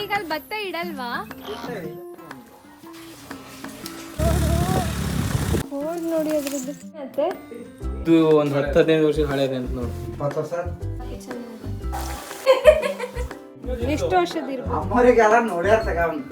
ಈಗ ಅಲ್ಲಿ ಭತ್ತ ಇಡಲ್ವಾ? ಹೋಗಿ ನೋಡಿ ಅದ್ರದ್ದು. ಮತ್ತೆ? ಇದು ಒಂದು ಹತ್ತು ಹದಿನೈದು ವರ್ಷ ಹಳೇದೆ ಅಂತ ನೋಡಿ. ಇಪ್ಪತ್ತು ವರ್ಷ? ಎಷ್ಟು ವರ್ಷದ ಇರ್ಬೋದು ಅಮ್ಮರಿಗೆಲ್ಲ ನೋಡ್ಯಾರ ತಗೊಂಡ್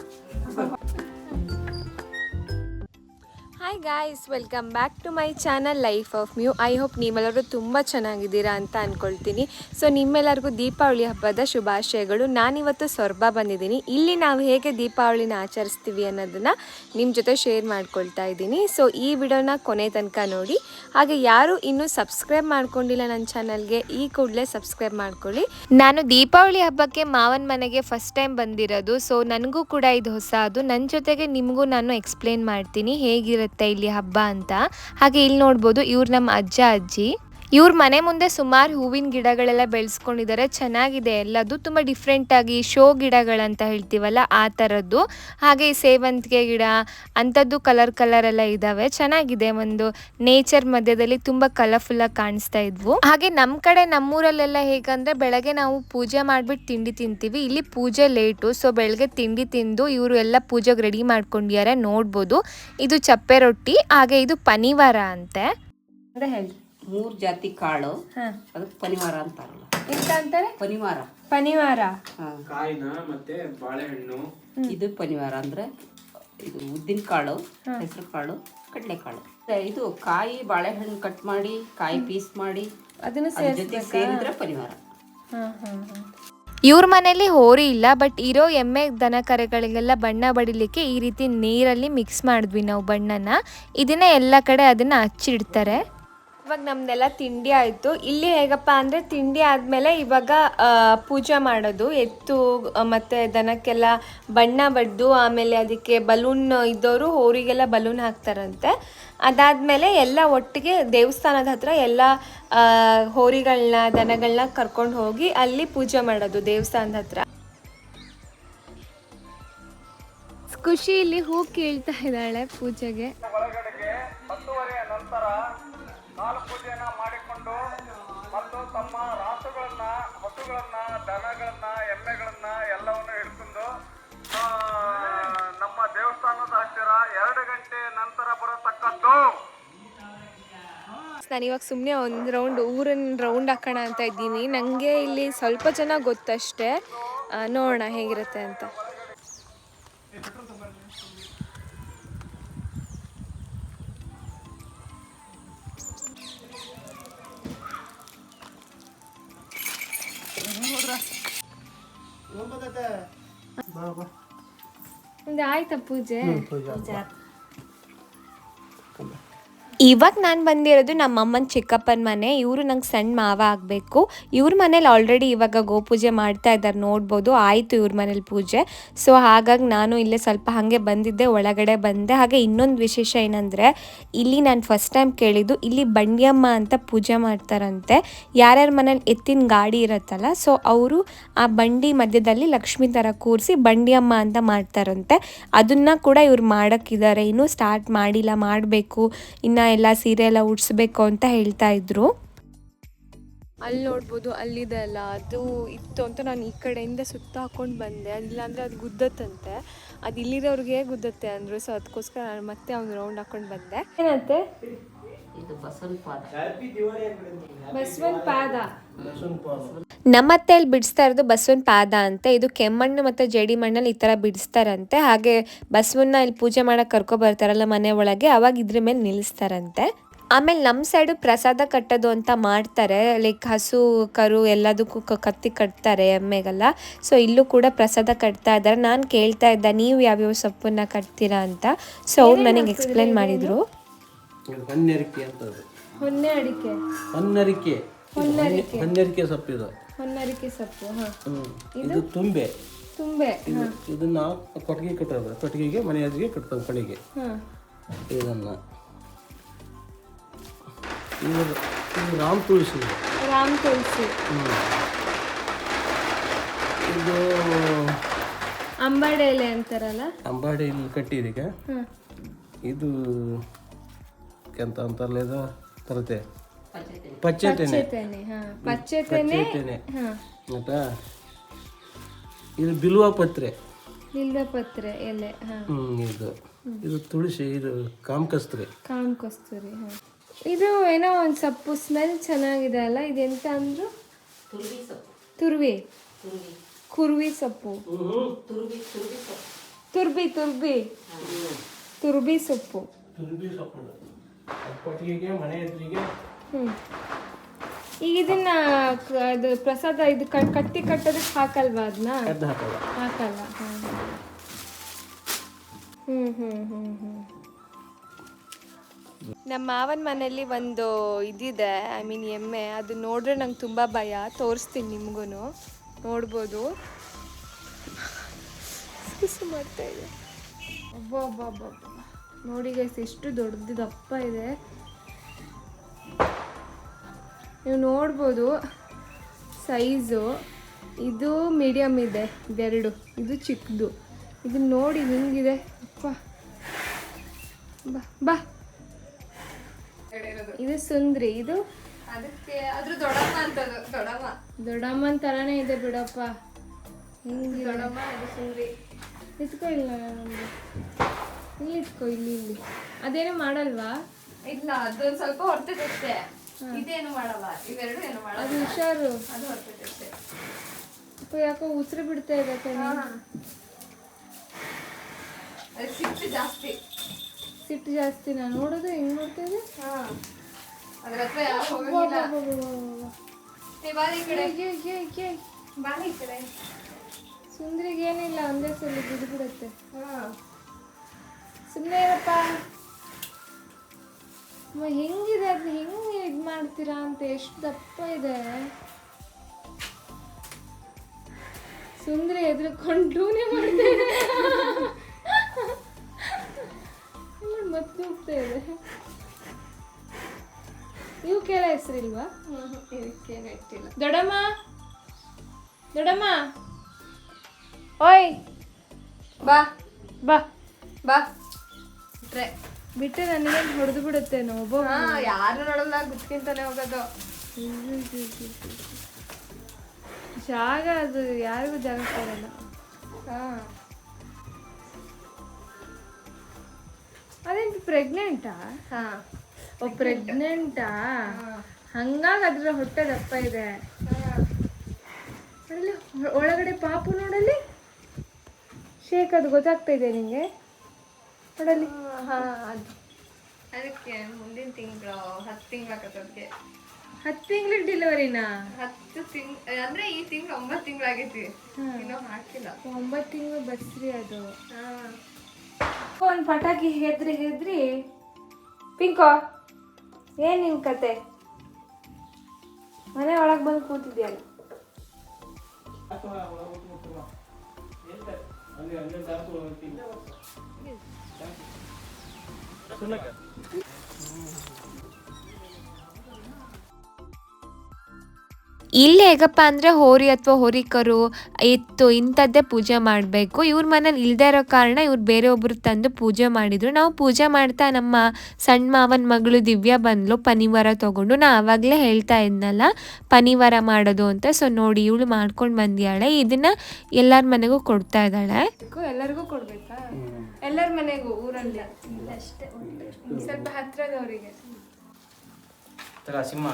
guys welcome back to my channel life of mu I hope ನೀವೆಲ್ಲರೂ ತುಂಬ ಚೆನ್ನಾಗಿದ್ದೀರಾ ಅಂತ ಅಂದ್ಕೊಳ್ತೀನಿ ಸೊ ನಿಮ್ಮೆಲ್ಲರಿಗೂ ದೀಪಾವಳಿ ಹಬ್ಬದ ಶುಭಾಶಯಗಳು. ನಾನಿವತ್ತು ಸ್ವರ್ಬ ಬಂದಿದ್ದೀನಿ. ಇಲ್ಲಿ ನಾವು ಹೇಗೆ ದೀಪಾವಳಿನ ಆಚರಿಸ್ತೀವಿ ಅನ್ನೋದನ್ನು ನಿಮ್ಮ ಜೊತೆ ಶೇರ್ ಮಾಡ್ಕೊಳ್ತಾ ಇದ್ದೀನಿ. ಸೊ ಈ ವಿಡಿಯೋನ ಕೊನೆ ತನಕ ನೋಡಿ. ಹಾಗೆ ಯಾರು ಇನ್ನೂ ಸಬ್ಸ್ಕ್ರೈಬ್ ಮಾಡ್ಕೊಂಡಿಲ್ಲ ನನ್ನ ಚಾನಲ್ಗೆ ಈ ಕೂಡಲೇ ಸಬ್ಸ್ಕ್ರೈಬ್ ಮಾಡ್ಕೊಳ್ಳಿ. ನಾನು ದೀಪಾವಳಿ ಹಬ್ಬಕ್ಕೆ ಮಾವನ ಮನೆಗೆ ಫಸ್ಟ್ ಟೈಮ್ ಬಂದಿರೋದು. ಸೊ ನನಗೂ ಕೂಡ ಇದು ಹೊಸ, ಅದು ನನ್ನ ಜೊತೆಗೆ ನಿಮಗೂ ನಾನು ಎಕ್ಸ್ಪ್ಲೇನ್ ಮಾಡ್ತೀನಿ. ಹೇಗಿರುತ್ತೆ ಇಲ್ಲಿ ಹಬ್ಬ ಅಂತ. ಹಾಗೆ ಇಲ್ಲಿ ನೋಡ್ಬೋದು ಇವ್ರು ನಮ್ಮ ಅಜ್ಜ ಅಜ್ಜಿ. ಇವ್ರ ಮನೆ ಮುಂದೆ ಸುಮಾರು ಹೂವಿನ ಗಿಡಗಳೆಲ್ಲ ಬೆಳೆಸ್ಕೊಂಡಿದ್ದಾರೆ ಚೆನ್ನಾಗಿದೆ. ಎಲ್ಲದು ತುಂಬ ಡಿಫ್ರೆಂಟಾಗಿ ಶೋ ಗಿಡಗಳಂತ ಹೇಳ್ತೀವಲ್ಲ, ಆ ಥರದ್ದು ಹಾಗೆ ಸೇವಂತಿಗೆ ಗಿಡ, ಅಂಥದ್ದು ಕಲರ್ ಕಲರ್ ಎಲ್ಲ ಇದ್ದಾವೆ ಚೆನ್ನಾಗಿದೆ, ಒಂದು ನೇಚರ್ ಮಧ್ಯದಲ್ಲಿ ತುಂಬ ಕಲರ್ಫುಲ್ಲಾಗಿ ಕಾಣಿಸ್ತಾ ಇದ್ವು. ಹಾಗೆ ನಮ್ಮ ಕಡೆ, ನಮ್ಮೂರಲ್ಲೆಲ್ಲ ಹೇಗಂದ್ರೆ, ಬೆಳಗ್ಗೆ ನಾವು ಪೂಜೆ ಮಾಡಿಬಿಟ್ಟು ತಿಂಡಿ ತಿಂತೀವಿ. ಇಲ್ಲಿ ಪೂಜೆ ಲೇಟು ಸೊ ಬೆಳಗ್ಗೆ ತಿಂಡಿ ತಿಂದು ಇವರು ಎಲ್ಲ ಪೂಜೆಗೆ ರೆಡಿ ಮಾಡ್ಕೊಂಡಿದ್ದಾರೆ ನೋಡ್ಬೋದು. ಇದು ಚಪ್ಪೆ ರೊಟ್ಟಿ, ಹಾಗೆ ಇದು ಪನಿವಾರ ಅಂತೆ. ಅಂತ ಹೇಳಿ ಮೂರ್ ಜಾತಿ ಕಾಳು. ಹಾಂ. ಅದಕ್ಕೆ ಪನಿವಾರ ಅಂತಾರಲ್ಲ. ಎಂತ ಅಂತಾರೆ? ಪನಿವಾರ. ಪನಿವಾರ. ಕಾಯಿನ ಮತ್ತೆ ಬಾಳೆಹಣ್ಣು. ಇದು ಪನಿವಾರ ಅಂದ್ರೆ ಇದು ಉದ್ದಿನ ಕಾಳು ಹೆಸರು ಕಾಳು ಕಡಲೆಕಾಳು ಇದು ಕಾಯಿ ಬಾಳೆಹಣ್ಣು ಕಟ್ ಮಾಡಿ ಕಾಯಿ ಪೀಸ್ ಮಾಡಿ ಅದನ್ನ ಜೊತೆ ಸೇರಿದ್ರೆ ಪನಿವಾರ. ಇವ್ರ ಮನೇಲಿ ಹೋರಿ ಇಲ್ಲ ಬಟ್ ಇರೋ ಎಮ್ಮೆ ದನ ಕರೆಗಳಿಗೆಲ್ಲ ಬಣ್ಣ ಬಡಿಲಿಕ್ಕೆ ಈ ರೀತಿ ನೀರಲ್ಲಿ ಮಿಕ್ಸ್ ಮಾಡಿದ್ವಿ ನಾವು ಬಣ್ಣನ. ಇದನ್ನ ಎಲ್ಲ ಕಡೆ ಅದನ್ನ ಹಚ್ಚಿಡ್ತಾರೆ. ಇವಾಗ ನಮ್ದೆಲ್ಲ ತಿಂಡಿ ಆಯಿತು. ಇಲ್ಲಿ ಹೇಗಪ್ಪ ಅಂದರೆ ತಿಂಡಿ ಆದಮೇಲೆ ಇವಾಗ ಆ, ಪೂಜೆ ಮಾಡೋದು. ಎತ್ತು ಮತ್ತೆ ದನಕ್ಕೆಲ್ಲ ಬಣ್ಣ ಬಡ್ದು ಆಮೇಲೆ ಅದಕ್ಕೆ ಬಲೂನ್ ಇದ್ದವರು ಹೋರಿಗೆಲ್ಲ ಬಲೂನ್ ಹಾಕ್ತಾರಂತೆ. ಅದಾದಮೇಲೆ ಎಲ್ಲ ಒಟ್ಟಿಗೆ ದೇವಸ್ಥಾನದ ಹತ್ರ ಎಲ್ಲ ಆ, ಹೋರಿಗಳನ್ನ ದನಗಳನ್ನ ಕರ್ಕೊಂಡು ಹೋಗಿ ಅಲ್ಲಿ ಪೂಜೆ ಮಾಡೋದು ದೇವಸ್ಥಾನದ ಹತ್ರ. ಖುಷಿ ಇಲ್ಲಿ ಹೂ ಕೀಳ್ತಾ ಇದ್ದಾಳೆ ಪೂಜೆಗೆ. ನಂತರ ಹಸುಗಳನ್ನ ದನಗಳನ್ನ, ಎಮ್ಮೆಗಳನ್ನ ಎಲ್ಲವನ್ನು ಹಿಡ್ಕೊಂಡು ನಮ್ಮ ದೇವಸ್ಥಾನದ ಹತ್ತಿರ ಎರಡು ಗಂಟೆ ನಂತರ ಬರತಕ್ಕದ್ದು. ನಾನು ಇವಾಗ ಸುಮ್ಮನೆ ಒಂದು ರೌಂಡ್ ಊರಿನ ರೌಂಡ್ ಹಾಕೋಣ ಅಂತ ಇದ್ದೀನಿ. ನನಗೆ ಇಲ್ಲಿ ಸ್ವಲ್ಪ ಜನ ಗೊತ್ತಷ್ಟೇ. ನೋಡೋಣ ಹೇಗಿರುತ್ತೆ ಅಂತ. ಒಂದು ಆಯ್ತಾ ಪೂಜೆ ಇವಾಗ ನಾನು ಬಂದಿರೋದು ನಮ್ಮ ಅಮ್ಮನ ಚಿಕ್ಕಪ್ಪನ ಮನೆ. ಇವರು ನಂಗೆ ಸಣ್ಣ ಮಾವ ಆಗಬೇಕು. ಇವ್ರ ಮನೇಲಿ ಆಲ್ರೆಡಿ ಇವಾಗ ಗೋಪೂಜೆ ಮಾಡ್ತಾ ಇದ್ದಾರೆ ನೋಡ್ಬೋದು. ಆಯಿತು ಇವ್ರ ಮನೇಲಿ ಪೂಜೆ. ಸೊ ಹಾಗಾಗಿ ನಾನು ಇಲ್ಲೇ ಸ್ವಲ್ಪ ಹಾಗೆ ಬಂದಿದ್ದೆ, ಒಳಗಡೆ ಬಂದೆ. ಹಾಗೆ ಇನ್ನೊಂದು ವಿಶೇಷ ಏನಂದರೆ, ಇಲ್ಲಿ ನಾನು ಫಸ್ಟ್ ಟೈಮ್ ಕೇಳಿದ್ದು ಇಲ್ಲಿ ಬಂಡಿಯಮ್ಮ ಅಂತ ಪೂಜೆ ಮಾಡ್ತಾರಂತೆ. ಯಾರ್ಯಾರ ಮನೇಲಿ ಎತ್ತಿನ ಗಾಡಿ ಇರುತ್ತಲ್ಲ ಸೊ ಅವರು ಆ ಬಂಡಿ ಮಧ್ಯದಲ್ಲಿ ಲಕ್ಷ್ಮಿ ಥರ ಕೂರಿಸಿ ಬಂಡಿಯಮ್ಮ ಅಂತ ಮಾಡ್ತಾರಂತೆ. ಅದನ್ನು ಕೂಡ ಇವ್ರು ಮಾಡೋಕ್ಕಿದ್ದಾರೆ ಇನ್ನೂ ಸ್ಟಾರ್ಟ್ ಮಾಡಿಲ್ಲ, ಮಾಡಬೇಕು. ಇನ್ನು ಎಲ್ಲ ಸೀರೆ ಎಲ್ಲ ಉಡ್ಸ್ಬೇಕು ಅಂತ ಹೇಳ್ತಾ ಇದ್ರು. ಅಲ್ಲಿ ನೋಡ್ಬೋದು ಅಲ್ಲಿದೆ ಅಲ್ಲ ಅದು ಇತ್ತು ಅಂತ ನಾನು ಈ ಕಡೆಯಿಂದ ಸುತ್ತ ಹಾಕೊಂಡು ಬಂದೆ. ಅದಿಲ್ಲಾಂದರೆ ಅದು ಗುದ್ದತ್ತಂತೆ. ಅದು ಇಲ್ಲಿರೋರಿಗೆ ಗುದ್ದತ್ತೆ ಅಂದರು. ಸೊ ಅದಕ್ಕೋಸ್ಕರ ನಾನು ಮತ್ತೆ ಅವ್ನು ರೌಂಡ್ ಹಾಕೊಂಡು ಬಂದೆ. ಏನಂತೆ? ಇದು ಬಸವನ ಪಾದ ಬಸವನ್ ಪಾದ ಬಿಡಿಸ್ತಾ ಇರೋದು ಬಸವನ ಪಾದ ಅಂತೆ. ಇದು ಕೆಮ್ಮಣ್ಣು ಮತ್ತು ಜೇಡಿ ಮಣ್ಣಲ್ಲಿ ಈ ಥರ ಬಿಡಿಸ್ತಾರಂತೆ. ಹಾಗೆ ಬಸವನ್ನ ಇಲ್ಲಿ ಪೂಜೆ ಮಾಡೋಕೆ ಕರ್ಕೊ ಬರ್ತಾರಲ್ಲ ಮನೆ ಒಳಗೆ ಅವಾಗ ಇದ್ರ ಮೇಲೆ ನಿಲ್ಲಿಸ್ತಾರಂತೆ. ಆಮೇಲೆ ನಮ್ಮ ಸೈಡು ಪ್ರಸಾದ ಕಟ್ಟೋದು ಅಂತ ಮಾಡ್ತಾರೆ. ಲೈಕ್ ಹಸು ಕರು ಎಲ್ಲದಕ್ಕೂ ಕ- ಕತ್ತಿ ಕಟ್ತಾರೆ ಎಮ್ಮೆಗೆಲ್ಲ. ಸೊ ಇಲ್ಲೂ ಕೂಡ ಪ್ರಸಾದ ಕಟ್ತಾ ಇದ್ದಾರೆ. ನಾನು ಕೇಳ್ತಾ ಇದ್ದೆ ನೀವು ಯಾವ್ಯಾವ ಸೊಪ್ಪನ್ನ ಕಟ್ತೀರಾ ಅಂತ? ಸೊ ಅವ್ರು ನನಗೆ ಎಕ್ಸ್ಪ್ಲೇನ್ ಮಾಡಿದರು. ಇದು ಹನ್ನೆರಿಕೆ ಅಂತ ಅದು ಹೊನ್ನೆ ಅಡಿಕೆ ಹನ್ನರಿಕೆ. ಹೊನ್ನರಿಕೆ ಸೊಪ್ಪು ಇದು. ಹೊನ್ನರಿಕೆ ಸೊಪ್ಪು ಹಾಂ. ಹ್ಮ್. ಇದು ತುಂಬೆ. ತುಂಬೆ ಇದು ಇದನ್ನ ಕೊಟ್ಟಿಗೆ ಕಟ್ಟೋದು ಕೊಟ್ಟಿಗೆಗೆ ಮನೆ ಎದುರಿಗೆ ಕಟ್ತವೆ ಕಡೆಗೆ ಹಾಂ. ಇದನ್ನ. ಇದು ಇದು ರಾಮ್ ತುಳಸಿ ರಾಮ್ ತುಳಸಿ. ಹ್ಮ್. ಇದು ಅಂಬಾಡೆ ಎಲೆ ಅಂತಾರಲ್ಲ ಅಂಬಾಡೆ ಕಟ್ಟಿದೀಗ ಇದು ಎಂತ ಅಂತಾರಲ್ಲ ಇದು? ತರತೆ. ಪಚ್ಚೆ ತೆನೆ ತೆನೆ ಹಾ. ಪಚ್ಚೆ ತೆನೆ ತೆನೆ ಹಾ. ಆಯ್ತಾ? ಇದು ಬಿಲ್ವ ಪತ್ರೆ. ಬಿಲ್ವ ಪತ್ರೆ ಎಲೆ ಹಾ. ಹ್ಮ್ ಇದು. ಇದು ತುಳಸಿ ಇದು ಕಾಮಕಸ್ತ್ರಿ. ಕಾಮ್ ಕಸ್ತೂರಿ ಹಾ. ಇದು ಏನೋ ಒಂದು ಸೊಪ್ಪು ಸ್ಮೆಲ್ ಚೆನ್ನಾಗಿದೆ ಅಲ್ಲ ಇದೆಂತ ಅಂದ್ರು? ತುರ್ವಿ ಸೊಪ್ಪು. ತುರ್ವಿ. ತುರ್ವಿ. ಕುರ್ವಿ ಸೊಪ್ಪು. ತುರ್ವಿ ತುರ್ವಿ ಸೊಪ್ಪು. ತುರ್ಬಿ ತುರ್ಬಿ. ತುರ್ಬಿ ಸೊಪ್ಪು. ತುರ್ಬಿ ಸೊಪ್ಪು. ಅದು ಕೊಟ್ಟಿಗೆಗೆ ಮನೆ ಎದುರಿಗೆ. ಹ್ಮ್. ಈಗ ಇದನ್ನ ಅದು ಪ್ರಸಾದ ಇದು ಕ- ಕಟ್ಟಿ ಕಟ್ಟೋದಕ್ಕೆ ಹಾಕಲ್ವಾ ಅದನ್ನ ಹಾಕಲ್ಲ. ಹ್ಮ್. ಹ್ಮ್ ಹ್ಮ್ ಹ್ಮ್ ನಮ್ಮ ಮಾವನ ಮನೆಯಲ್ಲಿ ಒಂದು ಇದಿದೆ ಐ ಮೀನ್ ಎಮ್ಮೆ. ಅದು ನೋಡ್ರೆ ನಂಗೆ ತುಂಬ ಭಯ. ತೋರಿಸ್ತೀನಿ ನಿಮಗೂ ನೋಡ್ಬೋದು. ಸುಸು ಮಾಡ್ತಾ ಇದೆ. ಒಬ್ಬ ಒಬ್ಬ ಒಬ್ಬ ಒಬ್ಬ. ನೋಡಿ ಗೈಸ್ ಎಷ್ಟು ದೊಡ್ಡದು ದಪ್ಪ ಇದೆ. ನೀವು ನೋಡ್ಬೋದು ಸೈಜು. ಇದು ಮೀಡಿಯಮ್ ಇದೆ ಇದೆರಡು. ಇದು ಚಿಕ್ಕದು ಇದು ನೋಡಿ ಹಿಂಗಿದೆ. ಅಪ್ಪ. ಬಾ ಬಾ. ಇದು ಸುಂದ್ರಿ ಇದು? ಅದಕ್ಕೆ ಅದ್ರ ದೊಡ್ಡಮ್ಮ ಅಂತದು ದೊಡಮ್ಮ ದೊಡ್ಡಮ್ಮನ ಥರನೇ ಇದೆ ಬಿಡಪ್ಪ. ಹಿಂಗಿದೆ. ದೊಡ್ಡಮ್ಮ ಅದು ಸುಂದ್ರಿ ಇಲ್ಲ ಇಲ್ಲಿ ಇಟ್ಕೋ ಇಲ್ಲಿ ಇಲ್ಲಿ ಅದೇನೋ ಮಾಡಲ್ವಾ? ಇಲ್ಲ ಅದೊಂದು ಸ್ವಲ್ಪ ಹೊರ್ತೈತಷ್ಟೇ. ಇದೇನು ಮಾಡಲ್ಲ. ಇವೆರಡು ಏನು ಮಾಡಲ್ಲ. ಅದು ಹುಷಾರು. ಅದು ಅಪ್ಪ ಯಾಕೋ ಉಸಿರು ಬಿಡ್ತಾ ಇದೆ ಕಣೆ. ಅದು ಸಿಟ್ಟು ಜಾಸ್ತಿ. ಸಿಟ್ಟು ಜಾಸ್ತಿ. ನಾನು ನೋಡೋದು ಹೆಂಗ್ ನೋಡ್ತಾ ಇದೆ ಹಾ. ಅದ್ರ ಹತ್ರ ಯಾರು ಹೋಗಿಲ್ಲ ಈ ಕಡೆ. ಏ, ಏ. ಬಾರಿ ಈ ಕಡೆ. ಸುಂದ್ರಿಗೆ ಏನಿಲ್ಲ ಒಂದೇ ಸಲ ಬಿದ್ದು ಬಿಡುತ್ತೆ ಹಾ. ಸುಮ್ಮನೆ ಇರಪ್ಪ ಅಮ್ಮ ಹೆಂಗಿದೆ? ಅದನ್ನ ಹೆಂಗೆ ಇದು ಮಾಡ್ತೀರಾ ಅಂತ ಎಷ್ಟು ದಪ್ಪ ಇದೆ. ಸುಂದ್ರಿ ಎದ್ರಕೊಂಡು ಮಾಡ್ತೇನೆ ಮತ್ತೆ ಹೋಗ್ತಾ ಇದೆ. ಹೆಸರು ಹೆಸರಿಲ್ವಾ? ಇದಕ್ಕೇನು ಇಟ್ಟಿಲ್ಲ. ದೊಡಮ್ಮ ದೊಡಮ್ಮ ಓಯ್ ಬಾ ಬಾ. ಬಾ. ಟ್ರೆ ಬಿಟ್ಟೆ ನನಗೆ ಹೊಡೆದು ಬಿಡುತ್ತೆ ನೋವು ಯಾರು ನೋಡಲ್ಲ ಗುತ್ಕಿಂತಾನೆ ಹೋಗೋದು. ಜಾಗ ಅದು ಯಾರಿಗೂ ಜಾಗ ಕೊಡಲ್ಲ. ಹಾ. ಅದೇಂತ ಪ್ರೆಗ್ನೆಂಟಾ ಹಾ. ಓ ಪ್ರೆಗ್ನೆಂಟಾ ಹಂಗಾಗಿ ಅದ್ರ ಹೊಟ್ಟೆ ದಪ್ಪ ಇದೆ. ಅದ್ರಲ್ಲಿ ಒಳಗಡೆ ಪಾಪು ನೋಡಲಿ ಶೇಖ್ ಅದು ಗೊತ್ತಾಗ್ತಾ ಇದೆ ನಿಂಗೆ? ನೋಡಲ್ಲಿ. ಅದು ಅದಕ್ಕೆ ಮುಂದಿನ ತಿಂಗಳು ಹತ್ತು ತಿಂಗಳಾಗತ್ತದಕ್ಕೆ ಹತ್ತು ತಿಂಗ್ಳಿಗೆ ಡೆಲಿವರಿನಾ ಹತ್ತು ತಿಂಗ್ ಅಂದ್ರೆ ಈ ತಿಂಗಳು ಒಂಬತ್ತು ತಿಂಗಳಾಗೈತಿ. ಇನ್ನೂ ಹಾಕಿಲ್ಲ. ಒಂಬತ್ತು ತಿಂಗಳು ಬಸ್ರಿ ಅದು. ಹಾಂ. ಒಂದು ಪಟಾಕಿ ಹೆದ್ರಿ ಹೆದ್ರಿ ಪಿಂಕೋ ಏನು ನಿನ್ ಕತೆ? ಮನೆ ಒಳಗೆ ಬಂದು ಕೂತಿದ್ಯಲ್ಲ ಇಲ್ಲಿ ಹೇಗಪ್ಪ ಅಂದರೆ ಹೋರಿ ಅಥವಾ ಹೋರಿಕರು ಎತ್ತು ಇಂಥದ್ದೇ ಪೂಜೆ ಮಾಡಬೇಕು. ಇವ್ರ ಮನೇಲಿ ಇಲ್ಲದೆ ಇರೋ ಕಾರಣ ಇವ್ರು ಬೇರೆ ಒಬ್ರು ತಂದು ಪೂಜೆ ಮಾಡಿದ್ರು. ನಾವು ಪೂಜೆ ಮಾಡ್ತಾ ನಮ್ಮ ಸಣ್ಣ ಮಾವನ ಮಗಳು ದಿವ್ಯಾ ಬಂದ್ಲು ಪನಿವಾರ ತಗೊಂಡು. ನಾ ಆವಾಗಲೇ ಹೇಳ್ತಾ ಇದ್ನಲ್ಲ ಪನಿವಾರ ಮಾಡೋದು ಅಂತ. ಸೊ ನೋಡಿ ಇವಳು ಮಾಡ್ಕೊಂಡು ಬಂದಿಯಾಳೆ. ಇದನ್ನ ಎಲ್ಲರ ಮನೆಗೂ ಕೊಡ್ತಾ ಇದ್ದಾಳೆ. ಎಲ್ಲರಿಗೂ ಕೊಡ್ಬೇಕಾ? ಎಲ್ಲರ ಮನೆಗೂ ಊರಲ್ಲಿ. ಅಷ್ಟೇ ಸ್ವಲ್ಪ ಹತ್ರದವರಿಗೆ. ತಗ ಸಿಂಹ.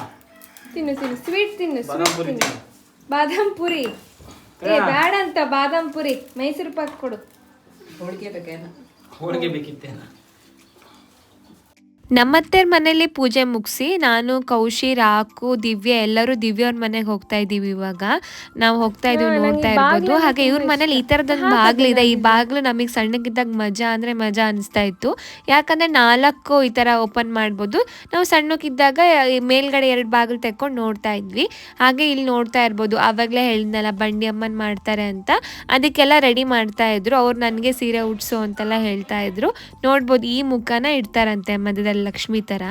ತಿನ್ನು ತಿನ್ನು. ಸ್ವೀಟ್ ತಿನ್ನು ಸ್ವೀಟ್ ತಿನ್ನು. ಬಾದಾಮ್ ಪುರಿ. ಏ ಬೇಡ ಅಂತ ಬಾದಾಮ್ ಪುರಿ. ಮೈಸೂರು ಪಾಕ್ ಕೊಡು. ಹೋಳಿಗೆ ಬೇಕೇನ? ಹೋಳಿಗೆ ಬೇಕಿತ್ತೇನ? ನಮ್ಮತ್ತೆರ ಮನೇಲಿ ಪೂಜೆ ಮುಗಿಸಿ ನಾನು ಕೌಶಿ ರಾಕು ದಿವ್ಯ ಎಲ್ಲರೂ ದಿವ್ಯವ್ರ ಮನೆಗೆ ಹೋಗ್ತಾ ಇದ್ದೀವಿ ಇವಾಗ. ನಾವು ಹೋಗ್ತಾ ಇದೀವಿ ನೋಡ್ತಾ ಇರ್ಬೋದು. ಹಾಗೆ ಇವ್ರ ಮನೇಲಿ ಈ ಥರದೊಂದು ಬಾಗ್ಲಿದೆ ಈ ಬಾಗ್ಲು ನಮಗೆ ಸಣ್ಣಗಿದ್ದಾಗ ಮಜಾ ಅಂದರೆ ಮಜಾ ಅನಿಸ್ತಾ ಇತ್ತು. ಯಾಕಂದರೆ ನಾಲ್ಕು ಈ ಥರ ಓಪನ್ ಮಾಡ್ಬೋದು. ನಾವು ಸಣ್ಣಕ್ಕಿದ್ದಾಗ ಈ ಮೇಲ್ಗಡೆ ಎರಡು ಬಾಗಿಲು ತೆಕ್ಕೊಂಡು ನೋಡ್ತಾ ಇದ್ವಿ. ಹಾಗೆ ಇಲ್ಲಿ ನೋಡ್ತಾ ಇರ್ಬೋದು. ಆವಾಗಲೇ ಹೇಳಿದ್ನಲ್ಲ ಬಂಡಿ ಅಮ್ಮನ ಮಾಡ್ತಾರೆ ಅಂತ. ಅದಕ್ಕೆಲ್ಲ ರೆಡಿ ಮಾಡ್ತಾ ಇದ್ರು. ಅವ್ರು ನನಗೆ ಸೀರೆ ಉಡ್ಸು ಅಂತೆಲ್ಲ ಹೇಳ್ತಾ ಇದ್ರು. ನೋಡ್ಬೋದು ಈ ಮುಖನ ಇಡ್ತಾರಂತೆ ಮಧ್ಯದಲ್ಲಿ ಲಕ್ಷ್ಮಿ ಥರ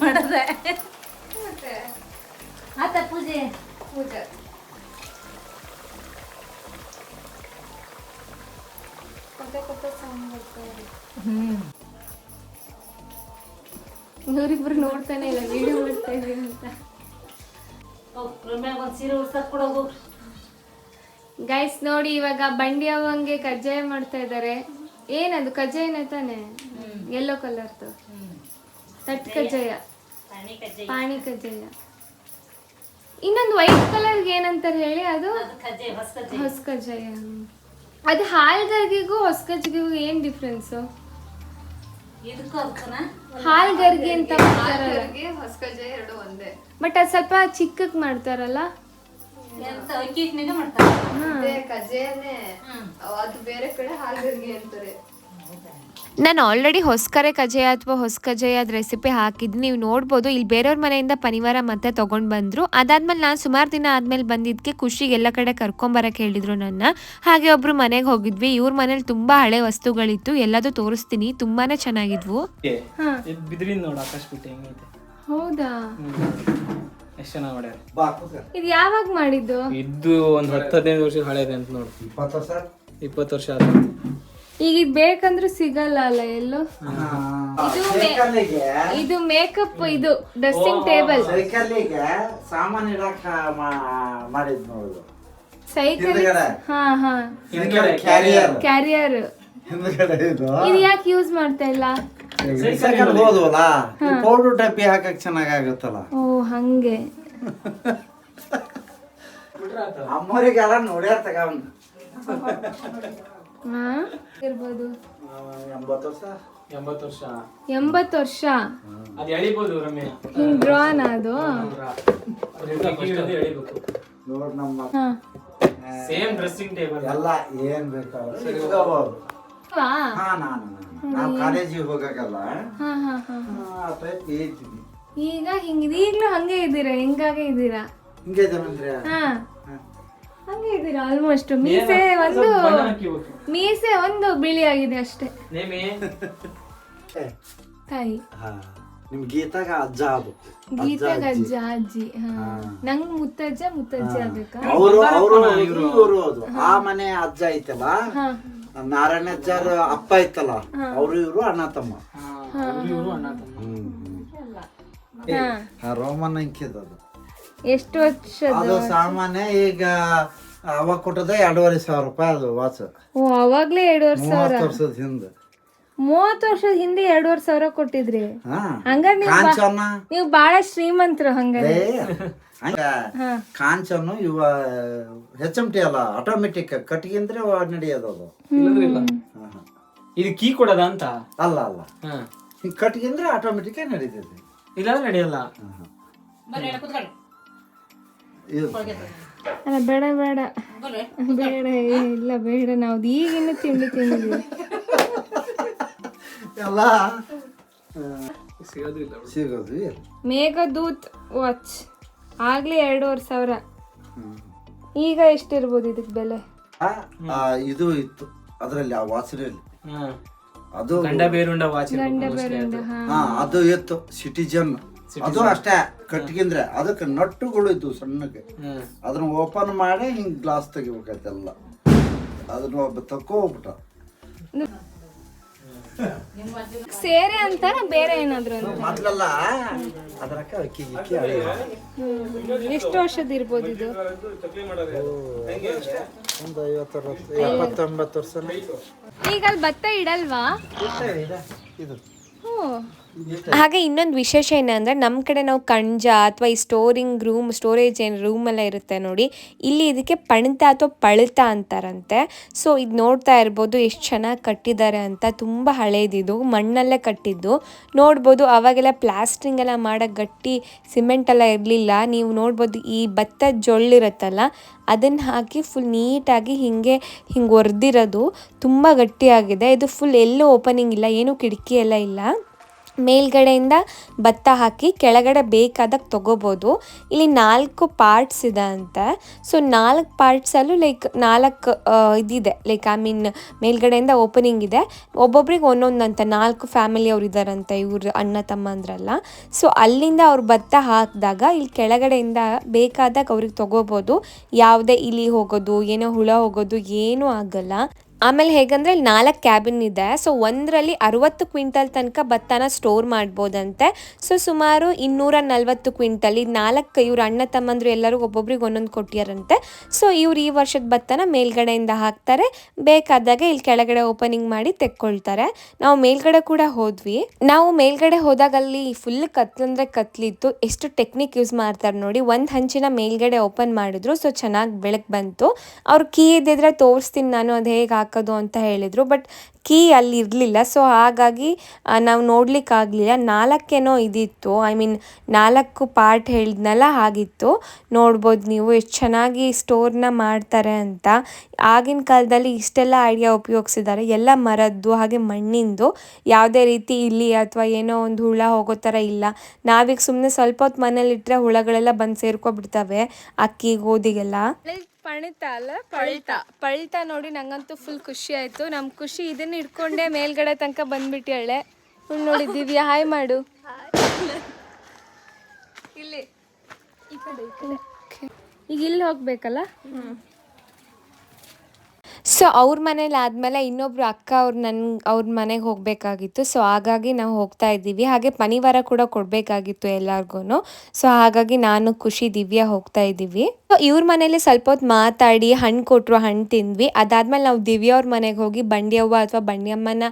ಮಾಡದೆ. ಮತ್ತೆ ಆತ ಪೂಜೆ. ಪೂಜೆ. ಇವರಿಬ್ರು ನೋಡ್ತಾನೆ ಇಲ್ಲ ವಿಡಿಯೋ ಮಾಡ್ತಾ ಇದೀವಿ ಅಂತ. ಗೈಸ್ ನೋಡಿ ಇವಾಗ ಬಂಡಿ ಅವಂಗೆ ಕಜ್ಜಾಯ ಮಾಡ್ತಾ ಇದ್ದಾರೆ. ಏನದು? ಕಜ್ಜಾಯನೇ ತಾನೆ? ಎಲ್ಲೋ ಕಲರ್ದು ತಟ್ ಕಜ್ಜಾಯ. ಪಾಣಿ ಕಜ್ಜಾಯ. ಇನ್ನೊಂದು ವೈಟ್ ಕಲರ್ ಏನಂತಾರೆ ಹೇಳಿ? ಅದು ಹೊಸ ಕಜ್ಜಾಯ. ಅದು ಹಾಲ್ಗರ್ಗಿಗೂ ಹೊಸ ಕಜ್ಜಿಗೂ ಏನ್ ಡಿಫ್ರೆನ್ಸು ಹಾಲ್ಗರ್ಗಿ ಅಂತ ಮಾಡ್ತಾರಲ್ಲ. ಬಟ್ ಅದು ಸ್ವಲ್ಪ ಒಂದೇ ಬಟ್ ಅದು ಸ್ವಲ್ಪ ಚಿಕ್ಕಕ್ ಮಾಡ್ತಾರಲ್ಲ ಅದೇ ಕಜ್ಜೆಯನ್ನೇ ಅದು ಬೇರೆ ಕಡೆ ಹಾಲ್ಗರ್ಗೆ ಅಂತಾರೆ. ನಾನು ಆಲ್ರೆಡಿ ಹೊಸ್ಕರೆ ಕಜ್ಜಾಯ ಅಥವಾ ಹೊಸ ಕಜ್ಜಾಯದ ರೆಸಿಪಿ ಹಾಕಿದ್ದು ನೀವು ನೋಡ್ಬೋದು. ಇಲ್ಲಿ ಬೇರೆಯವ್ರ ಮನೆಯಿಂದ ಪನಿವಾರ ಮತ್ತೆ ತೊಗೊಂಡು ಬಂದರು. ಅದಾದ್ಮೇಲೆ ನಾನು ಸುಮಾರು ದಿನ ಆದಮೇಲೆ ಬಂದಿದ್ದಕ್ಕೆ ಖುಷಿಗೆ ಎಲ್ಲ ಕಡೆ ಕರ್ಕೊಂಬರಕ್ಕೆ ಹೇಳಿದ್ರು ನನ್ನ. ಹಾಗೆ ಒಬ್ಬರು ಮನೆಗೆ ಹೋಗಿದ್ವಿ. ಇವ್ರ ಮನೇಲಿ ತುಂಬ ಹಳೆ ವಸ್ತುಗಳಿತ್ತು. ಎಲ್ಲದೂ ತೋರಿಸ್ತೀನಿ. ತುಂಬಾ ಚೆನ್ನಾಗಿದ್ವು. ಇದು ಬಿದ್ರಿನ್ ನೋಡು ಆಕಾಶ ಬಿಟ್ಟು ಹೌದಾ? ಎಷ್ಟು ಚೆನ್ನಾಗಿ ಮಾಡ್ಯಾರ? ಬಾ ಕೂತ್ಕೊ. ಇದು ಯಾವಾಗ ಮಾಡಿದ್ದು? ಇದು ಒಂದು ಹತ್ತು ಹದಿನೈದು ವರ್ಷ ಹಳೇದೆ ಅಂತ ನೋಡು. ಇಪ್ಪತ್ತು ವರ್ಷ ಇಪ್ಪತ್ತು ವರ್ಷ ಆದ ಈಗ ಇದು ಬೇಕಂದ್ರೂ ಸಿಗಲ್ಲ ಅಲ್ಲ ಎಲ್ಲೋ? ಇದು ಮೇ- ಸೈಕಲ್ಲಿಗೆ ಇದು ಮೇಕಪ್ ಇದು ಡ್ರೆಸ್ಸಿಂಗ್ ಟೇಬಲ್. ಸೈಕಲ್ಲಿಗೆ ಸಾಮಾನು ಇಡಾಕ ಮಾ- ಮಾಡಿದ್ ನೋಡು. ಸೈಕಲ್ ಹಿಂದ್ಗಡೆ. ಹಾ ಹಾ. ಕ್ಯಾರಿಯರ್ ಕ್ಯಾರಿಯರ್ ಹಿಂದ್ಗಡೆ ಇದು. ಇದು ಯಾಕೆ ಯೂಸ್ ಮಾಡ್ತಾ ಇಲ್ಲ? ಸೈಕಲ್ ಹೋದ್ವಲ್ಲ ಪೌಡ್ರು ಡಬ್ಬಿ ಹಾಕಕ್ ಚೆನ್ನಾಗಾಗುತ್ತಲ್ಲ? ಓ ಹಂಗೆ. ಅಮ್ಮರಿಗೆಲ್ಲ ನೋಡ್ಯಾರ ತಗೊಂಡ್ ಇರ್ಬೋದು ಎಂಬತ್ತು ವರ್ಷ? ಎಂಬತ್ತು ವರ್ಷ. ಎಂಬತ್ತು ವರ್ಷ? ಅದು ಎಳಿಬೋದು ರಮ್ಯ. ಹಿಂಗ್ ಡ್ರಾನ್ ಅದು? ನೋಡ್ ನಮ್ಮ ಸೇಮ್ ಡ್ರೆಸ್ಸಿಂಗ್ ಟೇಬಲ್ ಎಲ್ಲ ಏನ್ ಬೇಕಾದ್ರೆ? ಹಾ. ನಾನು ನಾವು ಕಾಲೇಜಿಗೆ ಹೋಗಕ್ಕಲ್ಲ ಹಾ ಹಾ ಹಾ ಆ ಟೈಪ್ ಏಯ್ತೀನಿ ಈಗ ಹಿಂಗ ಈಗಲೂ ಹಂಗೆ ಇದ್ದೀರಾ? ಹೆಂಗಾಗೆ ಇದ್ದೀರಾ? ಹಿಂಗೆ ಹಾ. ಹಂಗೆ ಇದ್ದೀರಾ ಆಲ್ಮೋಸ್ಟ್ ಮೀಸೆ ಒಂದು ಮೀಸೆ ಒಂದು ಬಿಳಿ ಆಗಿದೆ ಅಷ್ಟೇ. ನೇಮಿ. ತಾಯಿ. ಹಾ. ನಿಮ್ ಗೀತಾಗ ಅಜ್ಜ ಅದು ಗೀತಾಗ ಅಜ್ಜ. ಅಜ್ಜಿ ಹಾ. ನಂಗ್ ಮುತ್ತಜ್ಜ ಮುತ್ತಜ್ಜಿ ಆಗ್ಬೇಕಾ? ಅವರು ಅವರು ಇವರು. ಅದು. ಆ ಮನೆ ಅಜ್ಜ ಐತಲ್ಲ? ಹಾ ನಾರಾಯಣ ಅಜ್ಜಾರ ಅಪ್ಪ ಇತ್ತಲ್ಲ ಅವರು ಇವರು ಅಣ್ಣ ತಮ್ಮ. ಇವರು ಅಣ್ಣ ತಮ್ಮ. ಹ್ಮ್ ಹಾ. ಆ ರೋಮನ್ ಅಂಕಿದದು ಎಷ್ಟು ವರ್ಷ ಅದು ಸಾಮಾನ್ಯ ಈಗ ಅವಾಗ ಕೊಟ್ಟದ ಎರಡೂವರೆ ಸಾವಿರ ರೂಪಾಯಿ ಅದು ವಾಚ್. ಓ ಅವಾಗ್ಲೇ ಎರಡು ವರ್ಷ ಮೂವತ್ತು ವರ್ಷದ ಹಿಂದೆ. ಮೂವತ್ತು ವರ್ಷದ ಹಿಂದೆ ಎರಡೂವರೆ ಸಾವಿರ ಕೊಟ್ಟಿದ್ರಿ. ಹಂಗ ಹಂಗಾರೆ ನೀವು ಕಾಂಚನ ನೀವು ಬಾಳ ಶ್ರೀಮಂತರು ಹಂಗಾರೆ. ಏ, ಹಂಗ ಕಾಂಚನು ಇವ ಹೆಚ್ ಎಂ ಟಿ ಅಲ್ಲ ಆಟೋಮೆಟಿಕ್ ಕಟ್ಗಿಂದ್ರೆ ನಡೆಯೋದು ಅದು. ಇಲ್ಲಂದ್ರೆ ಇಲ್ಲ. ಹಾ, ಹಾ. ಇದು ಕೀ ಕೊಡದ ಅಂತ? ಅಲ್ಲ ಅಲ್ಲ. ಹಾ. ಅಂದ್ರೆ ಆಟೋಮೆಟಿಕ್ ನಡೀತೈತಿ. ಇಲ್ಲಾಂದ್ರೆ ನಡೆಯಲ್ಲ. ಇದು ಅಲ್ಲ ಬೇಡ ಬೇಡ. ಬೇಡ ಏ, ಇಲ್ಲ ಬೇಡ. ನಾವು ಈಗಿನ ತಿಂಡಿ ತಿಂದಿದ್ವಿ ಎಲ್ಲ ಸಿಗೋದು ಇಲ್ಲ ಸಿಗೋದು ಇಲ್ಲ. ಮೇಘದೂತ್ ವಾಚ್ ಆಗ್ಲೇ ಎರಡೂವರೆ ಸಾವಿರ. ಈಗ ಎಷ್ಟಿರ್ಬೋದು ಇದಕ್ಕೆ ಬೆಲೆ? ಆ, ಆ, ಇದು ಇತ್ತು. ಅದರಲ್ಲಿ ಆ ವಾಚನಲ್ಲಿ ಹಾ ಅದು ಗಂಡ ಬೇರುಂಡ ವಾಚ್ ಹಾ. ಅದು ಇತ್ತು. ಸಿಟಿಜನ್ ಅದು ಅಷ್ಟೇ ಕಟ್ಗಿಂದ್ರೆ ಅದಕ್ಕೆ ನಟ್ಟುಗಳು ಇದ್ವು ಸಣ್ಣಗೆ. ಅದನ್ನ ಓಪನ್ ಮಾಡಿ ಹಿಂಗ್ ಗ್ಲಾಸ್ ತೆಗಿಬೇಕಾಯ್ತೆಲ್ಲ. ಅದನ್ನ ಒಬ್ಬ ತಕ್ಕೋ ಹೋಗ್ಬಿಟ್ಟ ಸೇರೆ ಅಂತ ಬೇರೆ ಏನಾದ್ರು ಅಂತ? ಮೊದ್ಲೆಲ್ಲ ಅದರಕ್ಕ ಅಕ್ಕಿ ಗಿಕ್ಕಿ ಅಳಿಯೋದು. ಎಷ್ಟು ವರ್ಷದ ಇರ್ಬೋದು ಇದು? ಒಂದು ಐವತ್ತು ಅರವತ್ತು ಎಪ್ಪತ್ತೊಂಬತ್ತು ವರ್ಷ ಈಗ ಅಲ್ಲಿ ಭತ್ತ ಇಡಲ್ವಾ? ಇದು ಹ್ಞೂ ಹಾಗೆ ಇನ್ನೊಂದು ವಿಶೇಷ ಏನಂದರೆ ನಮ್ಮ ಕಡೆ ನಾವು ಕಣ್ಜ ಅಥವಾ ಈ ಸ್ಟೋರಿಂಗ್ ರೂಮ್ ಸ್ಟೋರೇಜ್ ಏನು ರೂಮೆಲ್ಲ ಇರುತ್ತೆ ನೋಡಿ, ಇಲ್ಲಿ ಇದಕ್ಕೆ ಪಣಿತ ಅಥವಾ ಪಳಿತ ಅಂತಾರಂತೆ. ಸೊ ಇದು ನೋಡ್ತಾ ಇರ್ಬೋದು ಎಷ್ಟು ಚೆನ್ನಾಗಿ ಕಟ್ಟಿದ್ದಾರೆ ಅಂತ. ತುಂಬ ಹಳೇದಿದು, ಮಣ್ಣಲ್ಲೇ ಕಟ್ಟಿದ್ದು. ನೋಡ್ಬೋದು ಅವಾಗೆಲ್ಲ ಪ್ಲಾಸ್ಟ್ರಿಂಗ್ ಎಲ್ಲ ಮಾಡೋ ಗಟ್ಟಿ ಸಿಮೆಂಟ್ ಎಲ್ಲ ಇರಲಿಲ್ಲ. ನೀವು ನೋಡ್ಬೋದು ಈ ಭತ್ತದ ಜೊಳ್ಳಿರುತ್ತಲ್ಲ ಅದನ್ನು ಹಾಕಿ ಫುಲ್ ನೀಟಾಗಿ ಹೀಗೆ, ಹಿಂಗೆ ಒರೆದಿರೋದು. ತುಂಬ ಗಟ್ಟಿಯಾಗಿದೆ. ಇದು ಫುಲ್ ಎಲ್ಲೂ ಓಪನಿಂಗ್ ಇಲ್ಲ, ಏನೂ ಕಿಟಕಿ ಎಲ್ಲ ಇಲ್ಲ. ಮೇಲ್ಗಡೆಯಿಂದ ಭತ್ತ ಹಾಕಿ ಕೆಳಗಡೆ ಬೇಕಾದಾಗ ತೊಗೋಬೋದು. ಇಲ್ಲಿ ನಾಲ್ಕು ಪಾರ್ಟ್ಸ್ ಇದೆ ಅಂತೆ. ಸೊ ನಾಲ್ಕು ಪಾರ್ಟ್ಸಲ್ಲೂ ಲೈಕ್ ನಾಲ್ಕು ಇದಿದೆ. ಲೈಕ್ ಐ ಮೀನ್ ಮೇಲ್ಗಡೆಯಿಂದ ಓಪನಿಂಗ್ ಇದೆ. ಒಬ್ಬೊಬ್ರಿಗೆ ಒಂದೊಂದಂತ ನಾಲ್ಕು ನಾಲ್ಕು ಫ್ಯಾಮಿಲಿಯವ್ರು ಇದ್ದಾರಂತೆ. ಇವ್ರ ಅಣ್ಣ, ತಮ್ಮ ಅಂದ್ರಲ್ಲ. ಸೊ ಅಲ್ಲಿಂದ ಅವ್ರು ಭತ್ತ ಹಾಕಿದಾಗ ಇಲ್ಲಿ ಕೆಳಗಡೆಯಿಂದ ಬೇಕಾದಾಗ ಅವ್ರಿಗೆ ತೊಗೋಬೋದು. ಯಾವುದೇ ಇಲಿ ಹೋಗೋದು, ಏನೋ ಹುಳ ಹೋಗೋದು, ಏನೂ ಆಗಲ್ಲ. ಆಮೇಲೆ ಹೇಗಂದ್ರೆ ನಾಲ್ಕು ಕ್ಯಾಬಿನ್ ಇದೆ. ಸೊ ಒಂದರಲ್ಲಿ ಅರವತ್ತು ಕ್ವಿಂಟಲ್ ತನಕ ಭತ್ತನ ಸ್ಟೋರ್ ಮಾಡ್ಬೋದಂತೆ. ಸೊ ಸುಮಾರು ಇನ್ನೂರ ನಲ್ವತ್ತು ಕ್ವಿಂಟಲ್, ಇದು ನಾಲ್ಕು ಇವ್ರ ಅಣ್ಣ ತಮ್ಮಂದ್ರು ಎಲ್ಲರೂ ಒಬ್ಬೊಬ್ರಿಗೆ ಒಂದೊಂದು ಕೊಟ್ಟಿಯಾರಂತೆ. ಸೊ ಇವ್ರು ಈ ವರ್ಷದ ಭತ್ತನ ಮೇಲ್ಗಡೆಯಿಂದ ಹಾಕ್ತಾರೆ. ಬೇಕಾದಾಗ ಇಲ್ಲಿ ಕೆಳಗಡೆ ಓಪನಿಂಗ್ ಮಾಡಿ ತೆಕ್ಕೊಳ್ತಾರೆ. ನಾವು ಮೇಲ್ಗಡೆ ಕೂಡ ಹೋದ್ವಿ. ನಾವು ಮೇಲ್ಗಡೆ ಹೋದಾಗ ಅಲ್ಲಿ ಫುಲ್ ಕತ್ಲಂದ್ರೆ ಕತ್ಲಿತ್ತು. ಎಷ್ಟು ಟೆಕ್ನಿಕ್ ಯೂಸ್ ಮಾಡ್ತಾರೆ ನೋಡಿ. ಒಂದು ಹಂಚಿನ ಮೇಲ್ಗಡೆ ಓಪನ್ ಮಾಡಿದ್ರು. ಸೊ ಚೆನ್ನಾಗಿ ಬೆಳಕು ಬಂತು. ಅವ್ರು ಕೀ ಇದ್ದಿದ್ರೆ ತೋರಿಸ್ತೀನಿ ನಾನು, ಅದು ಹೇಗೆ ಹಾಕೋದು ಅಂತ ಹೇಳಿದರು. ಬಟ್ ಕೀ ಅಲ್ಲಿ ಇರಲಿಲ್ಲ. ಸೊ ಹಾಗಾಗಿ ನಾವು ನೋಡಲಿಕ್ಕಾಗಲಿಲ್ಲ ನಾಲ್ಕೇನೋ ಇದಿತ್ತು. ಐ ಮೀನ್ ನಾಲ್ಕು ಪಾರ್ಟ್ ಹೇಳಿದ್ನಲ್ಲ, ಹಾಗಿತ್ತು. ನೋಡ್ಬೋದು ನೀವು. ಎಷ್ಟು ಚೆನ್ನಾಗಿ ಸ್ಟೋರ್ನ ಮಾಡ್ತಾರೆ ಅಂತ. ಆಗಿನ ಕಾಲದಲ್ಲಿ ಇಷ್ಟೆಲ್ಲ ಐಡಿಯಾ ಉಪಯೋಗಿಸಿದ್ದಾರೆ. ಎಲ್ಲ ಮರದ್ದು, ಹಾಗೆ ಮಣ್ಣಿಂದು. ಯಾವುದೇ ರೀತಿ ಇಲ್ಲಿ ಅಥವಾ ಏನೋ ಒಂದು ಹುಳ ಹೋಗೋ ಥರ ಇಲ್ಲ. ನಾವೀಗ ಸುಮ್ಮನೆ ಸ್ವಲ್ಪ ಹೊತ್ತು ಮನೇಲಿಟ್ಟರೆ ಹುಳಗಳೆಲ್ಲ ಬಂದು ಸೇರ್ಕೊಬಿಡ್ತವೆ. ಅಕ್ಕಿ ಗೋಧಿಗೆಲ್ಲ. ಪಣಿತ ಅಲ್ಲ? ಪಳ್ತ. ಪಳ್ತ ನೋಡಿ ನಂಗಂತೂ ಫುಲ್ ಖುಷಿ ಆಯ್ತು. ನಮ್ಮ ಖುಷಿ ಇದನ್ನ ಇಟ್ಕೊಂಡೆ ಮೇಲ್ಗಡೆ ತನಕ ಬಂದ್ಬಿಟ್ಟಿಯಳೆ ಫುಲ್ ನೋಡಿ ದಿವ್ಯಾ ಹಾಯ್ ಮಾಡು. ಇಲ್ಲಿ. ಈ ಕಡೆ ಈಗ ಇಲ್ಲಿ ಹೋಗ್ಬೇಕಲ್ಲ? ಸೊ ಅವ್ರ ಮನೇಲಿ ಆದಮೇಲೆ ಇನ್ನೊಬ್ರು ಅಕ್ಕ ಅವ್ರು ನನ್ನ ಅವ್ರ ಮನೆಗೆ ಹೋಗಬೇಕಾಗಿತ್ತು. ಸೊ ಹಾಗಾಗಿ ನಾವು ಹೋಗ್ತಾ ಇದ್ದೀವಿ. ಹಾಗೆ ಪನಿವಾರ ಕೂಡ ಕೊಡಬೇಕಾಗಿತ್ತು ಎಲ್ಲರಿಗೂ ಸೊ ಹಾಗಾಗಿ ನಾನು, ಖುಷಿ, ದಿವ್ಯಾ ಹೋಗ್ತಾ ಇದ್ದೀವಿ. ಇವ್ರ ಮನೇಲಿ ಸ್ವಲ್ಪ ಹೊತ್ತು ಮಾತಾಡಿ ಹಣ್ಣು ಕೊಟ್ಟರು ಹಣ್ಣು ತಿಂದ್ವಿ. ಅದಾದ್ಮೇಲೆ ನಾವು ದಿವ್ಯಾ ಅವ್ರ ಮನೆಗೆ ಹೋಗಿ ಬಂಡಿಯವ್ವ ಅಥವಾ ಬಂಡಿಯಮ್ಮನ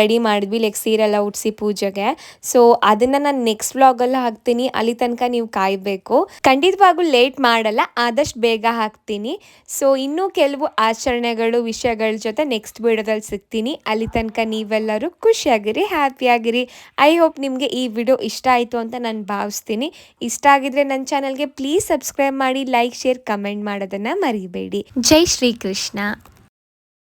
ರೆಡಿ ಮಾಡಿದ್ವಿ ಲೈಕ್ ಸೀರೆಲ್ಲ ಉಡ್ಸಿ ಪೂಜೆಗೆ. ಸೊ ಅದನ್ನು ನಾನು ನೆಕ್ಸ್ಟ್ ವ್ಲಾಗಲ್ಲಿ ಹಾಕ್ತೀನಿ. ಅಲ್ಲಿ ತನಕ ನೀವು ಕಾಯಬೇಕು. ಖಂಡಿತವಾಗೂ ಲೇಟ್ ಮಾಡಲ್ಲ, ಆದಷ್ಟು ಬೇಗ ಹಾಕ್ತೀನಿ. ಸೊ ಇನ್ನೂ ಕೆಲವು ಆಚರಣೆಗಳು ವಿಷಯಗಳ ಜೊತೆ ನೆಕ್ಸ್ಟ್ ವಿಡಿಯೋದಲ್ಲಿ ಸಿಗ್ತೀನಿ. ಅಲ್ಲಿ ತನಕ ನೀವೆಲ್ಲರೂ ಖುಷಿಯಾಗಿರಿ, ಹ್ಯಾಪಿಯಾಗಿರಿ. ಐ ಹೋಪ್ ನಿಮಗೆ ಈ ವಿಡಿಯೋ ಇಷ್ಟ ಆಯಿತು ಅಂತ ನಾನು ಭಾವಿಸ್ತೀನಿ. ಇಷ್ಟ ಆಗಿದ್ರೆ ನನ್ನ ಚಾನಲ್ಗೆ ಪ್ಲೀಸ್ ಸಬ್ಸ್ಕ್ರೈಬ್ ಮಾಡಿ ಲೈಕ್ ಶೇರ್ ಕಮೆಂಟ್ ಮಾಡೋದನ್ನು ಮರಿಬೇಡಿ. ಜೈ ಶ್ರೀಕೃಷ್ಣ.